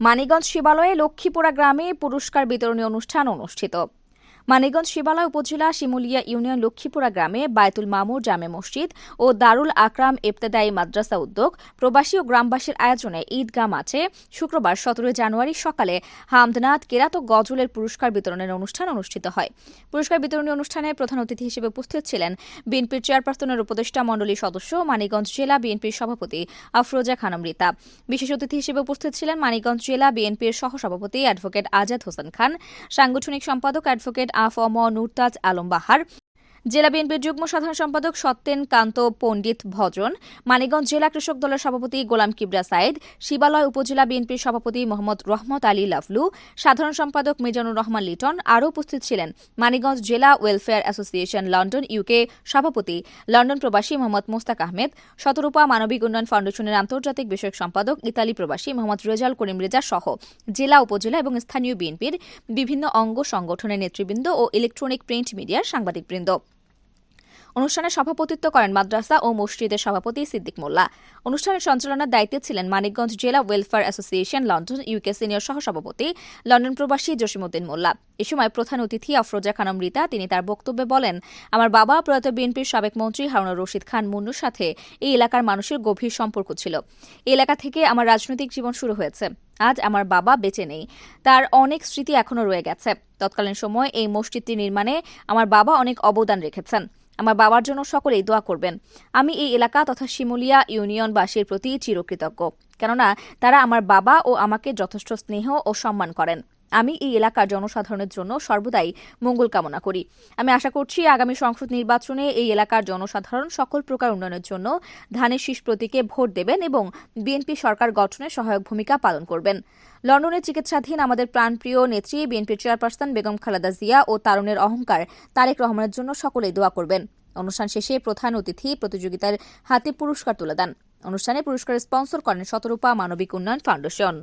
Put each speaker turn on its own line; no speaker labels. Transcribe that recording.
মানিগঞ্জ শিবালয়ে লক্ষ্মীপুরা গ্রামে পুরস্কার বিতরণী অনুষ্ঠান অনুষ্ঠিত। মানিগঞ্জ শিবালয় উপজেলা শিমুলিয়া ইউনিয়ন লক্ষ্মীপুরা গ্রামে বায়তুল মামুর জামে মসজিদ ও দারুল আকরাম ইবতেদায়ী মাদ্রাসা উদ্যোগ প্রবাসী ও গ্রামবাসীর আয়োজনে ঈদগাহ মাঠে শুক্রবার সতেরোই জানুয়ারি সকালে হামদনাথ কেরাত ও গজলের পুরস্কার বিতরণের অনুষ্ঠান অনুষ্ঠিত হয়। পুরস্কার বিতরণী অনুষ্ঠানে প্রধান অতিথি হিসেবে উপস্থিত ছিলেন বিএনপির চেয়ারপারসনের উপদেষ্টা মণ্ডলীর সদস্য মানিগঞ্জ জেলা বিএনপির সভাপতি আফরোজা খানম রীতা। বিশেষ অতিথি হিসেবে উপস্থিত ছিলেন মানিকগঞ্জ জেলা বিএনপির সহসভাপতি অ্যাডভোকেট আজাদ হোসেন খান, সাংগঠনিক সম্পাদক অ্যাডভোকেট আফম নুরতাজ আলম বাহার জেলা বিএনপির যুগ্ম সাধারণ সম্পাদক সত্যেন কান্ত পণ্ডিত ভজন মানিগঞ্জ জেলা কৃষক দলের সভাপতি গোলাম কিবরা সাইদ, শিবালয় উপজেলা বিএনপির সভাপতি মোহাম্মদ রহমত আলী লাভলু, সাধারণ সম্পাদক মিজানুর রহমান লিটন আরও উপস্থিত ছিলেন। মানিগঞ্জ জেলা ওয়েলফেয়ার অ্যাসোসিয়েশন লন্ডন, ইউকে সভাপতি, লন্ডন প্রবাসী মোহাম্মদ মোস্তাক আহমেদ, শতরূপা মানবিক উন্নয়ন ফাউন্ডেশনের আন্তর্জাতিক বিষয়ক সম্পাদক ইতালি প্রবাসী মোহাম্মদ রেজাল করিম রেজা সহ জেলা, উপজেলা এবং স্থানীয় বিএনপির বিভিন্ন অঙ্গ সংগঠনের নেতৃবৃন্দ ও ইলেকট্রনিক প্রিন্ট মিডিয়ার সাংবাদিকবৃন্দ। অনুষ্ঠানে সভাপতিত্ব করেন মাদ্রাসা ও মসজিদের সভাপতি সিদ্দিক মোল্লা। অনুষ্ঠানের সঞ্চালনার দায়িত্বে ছিলেন মানিকগঞ্জ জেলা welfare association London UK senior সহসভাপতি লন্ডন প্রবাসী জসিমউদ্দিন মোল্লা। এ সময় প্রধান অতিথি আফরোজা খানম রীতা, তিনি তার বক্তব্যে বলেন, আমার বাবা প্রয়াত বিএনপির সাবেক মন্ত্রী হারুনুর রশিদ খান মুন্নুর সাথে এই এলাকার মানুষের গভীর সম্পর্ক ছিল। এই এলাকা থেকে আমার রাজনৈতিক জীবন শুরু হয়েছে। আজ আমার বাবা বেঁচে নেই। তার অনেক স্মৃতি এখনও রয়ে গেছে। তৎকালীন সময় এই মসজিদটি নির্মাণে আমার বাবা অনেক অবদান রেখেছেন। আমার বাবার জন্য সকলেই দোয়া করবেন। আমি এই এলাকা তথা শিমুলিয়া ইউনিয়নবাসীর প্রতি চিরকৃতজ্ঞ। কেননা, তারা আমার বাবা ও আমাকে যথেষ্ট স্নেহ ও সম্মান করেন। আমি এই এলাকার জনসাধারণের জন্য সর্বদাই মঙ্গল কামনা করি। আমি আশা করছি আগামী সংসদ নির্বাচনে এই এলাকার জনসাধারণ সকল প্রকার উন্নয়নের জন্য ধানের শীষ প্রতীকে ভোট দেবেন এবং বিএনপি সরকার গঠনে সহায়ক ভূমিকা পালন করবেন। লন্ডনে চিকিৎসাধীন আমাদের প্রাণপ্রিয় নেত্রী, বিএনপির চেয়ারপারসন বেগম খালেদা জিয়া ও তারুণের অহংকার তারেক রহমানের জন্য সকলেই দোয়া করবেন। অনুষ্ঠান শেষে প্রধান অতিথি প্রতিযোগিতার হাতে পুরস্কার তুলে দেন। অনুষ্ঠানে পুরস্কার স্পন্সর করেন শতরূপা মানবিক উন্নয়ন ফাউন্ডেশন।